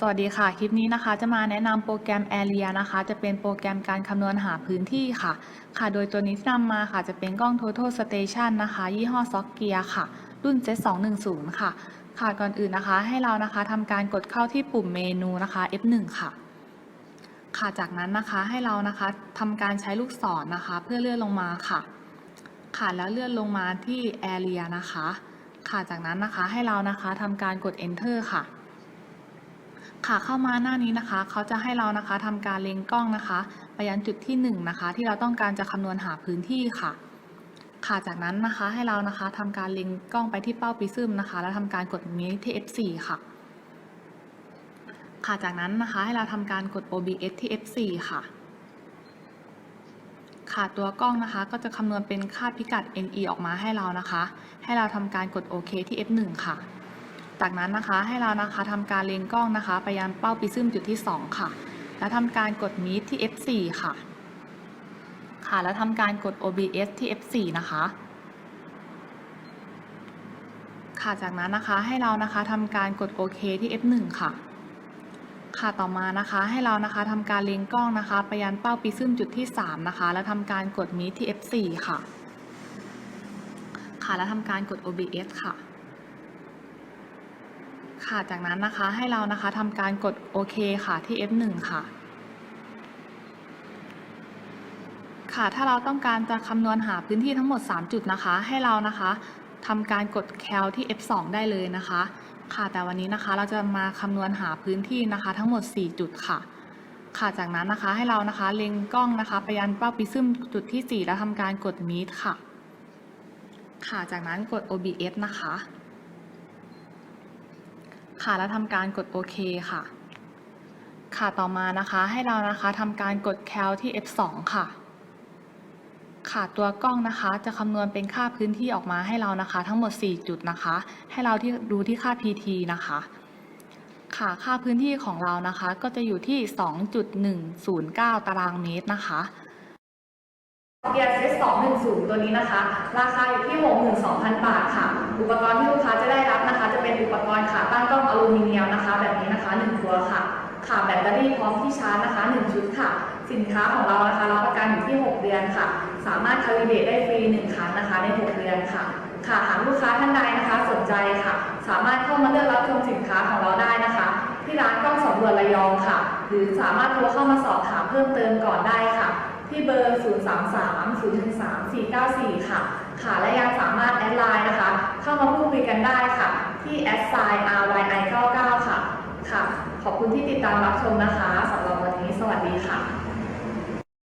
สวัสดีค่ะ คลิปนี้นะคะจะมาแนะนำโปรแกรม Area นะคะ จะเป็นโปรแกรมการคำนวณหาพื้นที่ค่ะ ค่ะโดยตัวนี้ที่นำมาค่ะจะเป็นกล้อง Total Station นะคะ ยี่ห้อ s o c k e a ค่ะ รุ่น Z210 ค่ะ ค่ะก่อนอื่นนะคะให้เรานะคะทำการกดเข้าที่ปุ่มเมนูนะคะ F1 ค่ะ ค่ะจากนั้นนะคะให้เรานะคะทำการใช้ลูกศรนะคะ เพื่อเลื่อนลงมาค่ะ ค่ะแล้วเลื่อนลงมาที่ Area นะคะ ค่ะจากนั้นนะคะให้เรานะคะทำการกด Enter ค่ะ ค่ะเข้ามาหน้านี้นะคะ เขาจะให้เรานะคะทำการเล็งกล้องนะคะ ไปยังจุดที่1นงนะคะ ที่เราต้องการจะคำนวณหาพื้นที่ค่ะ ค่ะจากนั้นนะคะให้เรานะคะทำการเล็งกล้องไปที่เป้าปิซึมนะคะ แล้วทำการกดนี้ที่ F4 ค่ะ ค่ะจากนั้นนะคะให้เราทำการกด OBS ที่ F4 ค่ะ ค่ะตัวกล้องนะคะก็จะคำนวณเป็นค่าพิกัด NE ออกมาให้เรานะคะ ให้เราทำการกด OK ที่ F1 ค่ะ จากนั้นนะคะให้เรานะคะทำการเล็งกล้องนะคะ ไปยังเป้าปิซึมจุดที่ 2 ค่ะ แล้วทำการกด Meet ที่ F4 ค่ะ ค่ะ แล้วทำการกด OBS ที่ F4 นะคะค่ะจากนั้นนะคะให้เรานะคะทำการกด OK ที่ F1 ค่ะ ค่ะต่อมานะคะให้เรานะคะทำการเล็งกล้องนะคะ ไปยังเป้าปิซึมจุดที่ 3 นะคะ แล้วทำการกด Meet ที่ F4 ค่ะ ค่ะแล้วทำการกด OBS ค่ะ ค่ะ จากนั้นนะคะให้เรานะคะทำการกดโอเคค่ะที่ F1 ค่ะ ค่ะถ้าเราต้องการจะคำนวณหาพื้นที่ทั้งหมด 3 จุดนะคะ ให้เรานะคะทำการกด cal ที่ F2 ได้เลยนะคะ ค่ะแต่วันนี้นะคะเราจะมาคำนวณหาพื้นที่นะคะทั้งหมด 4 จุดค่ะ ค่ะจากนั้นนะคะให้เรานะคะเล็งกล้องนะคะไปยันเป้าปิซึมจุดที่ 4 แล้วทำการกด meet ค่ะ ค่ะจากนั้นกด OBS นะคะ ค่ะ แล้วทำการกดโอเคค่ะ ค่ะต่อมานะคะให้เรานะคะทำการกด cal ที่ F2 ค่ะ ค่ะตัวกล้องนะคะ จะคำนวณเป็นค่าพื้นที่ออกมาให้เรานะคะ ทั้งหมด 4 จุดนะคะ ให้เราที่ดูที่ค่า PT นะคะค่ะค่าพื้นที่ของเรานะคะ ก็จะอยู่ที่ 2.109 ตารางเมตรนะคะ เกียร์เซต210 ตัวนี้นะคะ ราคาอยู่ที่ 62,000 บาทค่ะ อุปกรณ์ที่ลูกค้าจะได้รับนะคะ จะเป็นอุปกรณ์ขาตั้งกล้องอลูมิเนียมนะคะ แบบนี้นะคะ1ตัวค่ะค่ะแบตเตอรี่พร้อมที่ชาร์จนะคะ 1 ชุดค่ะ สินค้าของเรานะคะรับประกันอยู่ที่ 6 เดือนค่ะ สามารถคาลิเบตได้ฟรี 1 ครั้งนะคะ ใน 6 เดือนค่ะ ค่ะหากลูกค้าท่านใดนะคะสนใจค่ะ สามารถเข้ามาเลือกรับชมสินค้าของเราได้นะคะ ที่ร้านกล้องสำรวจระยองค่ะ หรือสามารถโทรเข้ามาสอบถามเพิ่มเติมก่อนได้ค่ะ ที่เบอร์ 0 3 3 0 1 3 4 9 4 ค่ะ ค่ะ และยังสามารถแอดไลน์นะคะ เข้ามาพูดคุยกันได้ค่ะ ที่แอดไซน์ RYI 99ค่ะ ค่ะ ขอบคุณที่ติดตามรับชมนะคะ สำหรับวันนี้ สวัสดีค่ะ